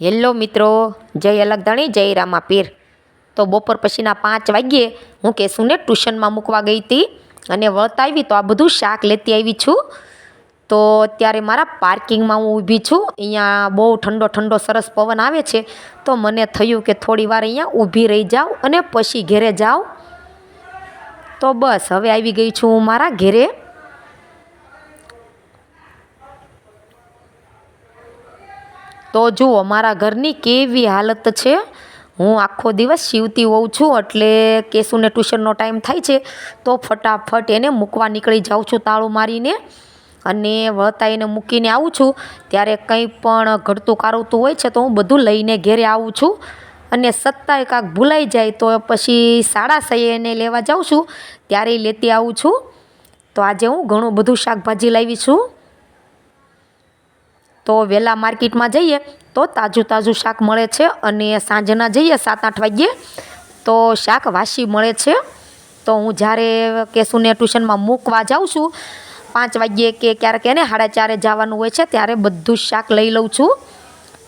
Hello મિત્રો, જય અલગધણી, જય રામા પીર તો બપોર પછીના પાંચ વાગ્યે હું કેશુને ટ્યુશનમાં મૂકવા ગઈ હતી અને વળતા આવી તો આ બધું શાક લેતી આવી છું. તો અત્યારે મારા પાર્કિંગમાં હું ઊભી છું. અહીંયા બહુ ઠંડો ઠંડો સરસ પવન આવે છે. તો મને થયું કે થોડી વાર અહીંયા ઊભી રહી જાઉં અને પછી ઘેરે જાઉં. તો બસ, હવે આવી ગઈ છું હું મારા ઘેરે. તો જુઓ મારા ઘરની કેવી હાલત છે. હું આખો દિવસ સીવતી હોઉં છું એટલે કેશુને ટ્યુશનનો ટાઈમ થાય છે, તો ફટાફટ એને મૂકવા નીકળી જાઉં છું તાળું મારીને. અને વળતા એને મૂકીને આવું છું. ત્યારે કંઈ પણ ઘડતું કારવતું હોય છે તો હું બધું લઈને ઘેરે આવું છું. અને સત્તાએ કાંક ભૂલાઈ જાય તો પછી સાડા સહી એને લેવા જાઉં છું. ત્યારે લેતી આવું છું. તો આજે હું ઘણું બધું શાકભાજી લાવી છું. તો વહેલા માર્કેટમાં જઈએ તો તાજું તાજું શાક મળે છે અને સાંજના જઈએ સાત આઠ વાગ્યે તો શાક વાસી મળે છે. તો હું જ્યારે કેશુને ટ્યુશનમાં મૂકવા જાઉં છું, પાંચ વાગ્યે કે ક્યારેક એને સાડા ચારે જવાનું હોય છે ત્યારે બધું શાક લઈ લઉં છું.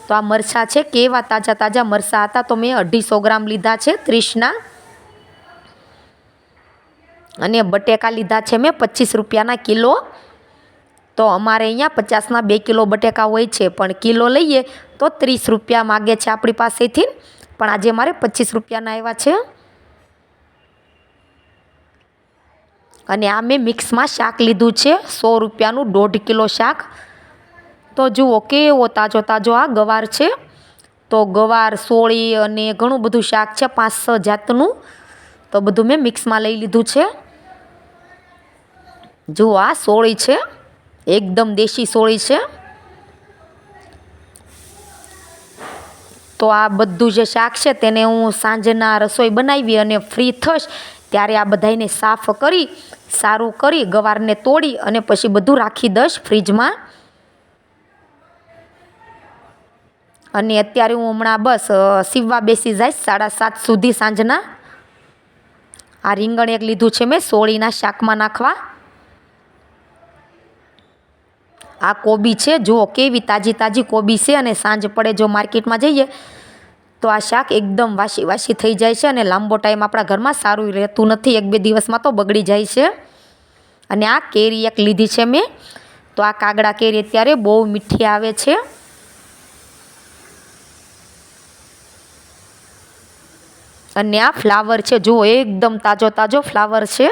તો આ મરચાં છે, કેવા તાજા તાજા મરચાં હતા તો મેં અઢીસો ગ્રામ લીધા છે ત્રીસના. અને બટેકા લીધા છે મેં પચીસ રૂપિયાના કિલો. તો અમારે અહીંયા પચાસના બે કિલો બટેકા હોય છે, પણ કિલો લઈએ તો ત્રીસ રૂપિયા માગે છે આપણી પાસેથી. પણ આજે મારે પચીસ રૂપિયાના આવ્યા છે. અને આ મેં મિક્સમાં શાક લીધું છે, સો રૂપિયાનું દોઢ કિલો શાક. તો જુઓ કેવો તાજો તાજો આ ગવાર છે. તો ગવાર, સોળી અને ઘણું બધું શાક છે, પાંચ છ જાતનું. તો બધું મેં મિક્સમાં લઈ લીધું છે. જુઓ આ સોળી છે. એકદમ દેશી સોળી છે. તો આ બધું જે શાક છે તેને હું સાંજના રસોઈ બનાવી અને ફ્રી થશ ત્યારે આ બધાને સાફ કરી, સારું કરી, ગવારને તોડી અને પછી બધું રાખી દઈશ ફ્રીજમાં. અને અત્યારે હું હમણાં બસ સીવવા બેસી જઈશ સાડા સાત સુધી સાંજના. આ રીંગણ એક લીધું છે મેં સોળીના શાકમાં નાખવા. આ કોબી છે. જુઓ કેવી તાજી તાજી કોબી છે અને સાંજ પડે જો માર્કેટમાં જઈએ તો આ શાક એકદમ વાસી વાસી થઈ જાય છે અને લાંબો ટાઈમ આપણા ઘરમાં સારું રહેતું નથી. એક બે દિવસમાં તો બગડી જાય છે. અને આ કેરી એક લીધી છે મેં. તો આ કાગડા કેરી અત્યારે બહુ મીઠી આવે છે. અને આ ફ્લાવર છે. જુઓ એકદમ તાજો તાજો ફ્લાવર છે.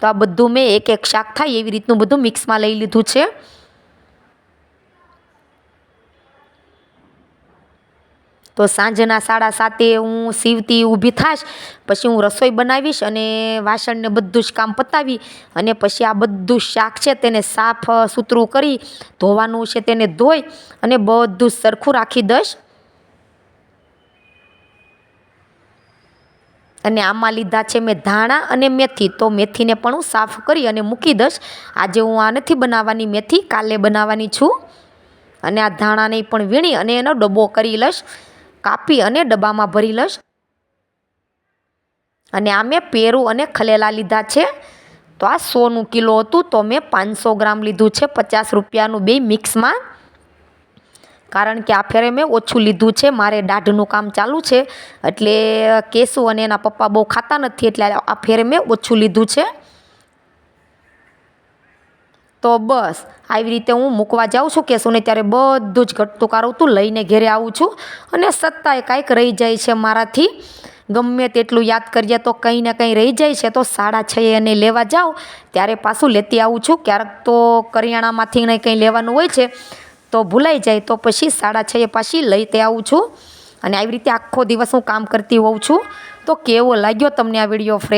તો આ બધું મેં એક એક શાક થાય એવી રીતનું બધું મિક્સમાં લઈ લીધું છે. તો સાંજના સાડા સાતે હું સીવતી ઊભી થાશ, પછી હું રસોઈ બનાવીશ અને વાસણને બધું જ કામ પતાવી અને પછી આ બધું શાક છે તેને સાફ સુથરું કરી, ધોવાનું છે તેને ધોઈ અને બધું સરખું રાખી દઈશ. અને આમાં લીધા છે મેં ધાણા અને મેથી, તો મેથીને પણ હું સાફ કરી અને મૂકી દઈશ. આજે હું આ નથી બનાવવાની મેથી, કાલે બનાવવાની છું. અને આ ધાણાને પણ વીણી અને એનો ડબ્બો કરી લઈશ. કાપી અને ડબ્બામાં ભરી લઈશ. અને આ મેં પેરું અને ખલેલા લીધા છે. તો આ સોનું કિલો હતું, તો મેં પાંચસો ગ્રામ લીધું છે, પચાસ રૂપિયાનું બે મિક્સમાં. કારણ કે આ ફેરે મેં ઓછું લીધું છે, મારે દાઢનું કામ ચાલુ છે. એટલે કેસુ અને એના પપ્પા બહુ ખાતા નથી, એટલે આ ફેરે મેં ઓછું લીધું છે. તો બસ, આવી રીતે હું મૂકવા જાઉં છું કેશુને ત્યારે બધું જ ઘટતું કારવતું લઈને ઘેરે આવું છું અને સત્તાએ કાંઈક રહી જાય છે મારાથી. ગમે તેટલું યાદ કરીએ તો કંઈ ને કંઈ રહી જાય છે, તો સાડા છ એને લેવા જાઉં. ત્યારે પાછું લેતી આવું છું. ક્યારેક તો કરિયાણામાંથી ને કંઈ લેવાનું હોય છે, તો ભૂલાઈ જાય, તો પછી સાડા છએ પાછી લઈ આવું છું. અને આવી રીતે આખો દિવસ હું કામ કરતી હોઉં છું. તો કેવો લાગ્યો તમને આ વીડિયો ફ્રેન્ડ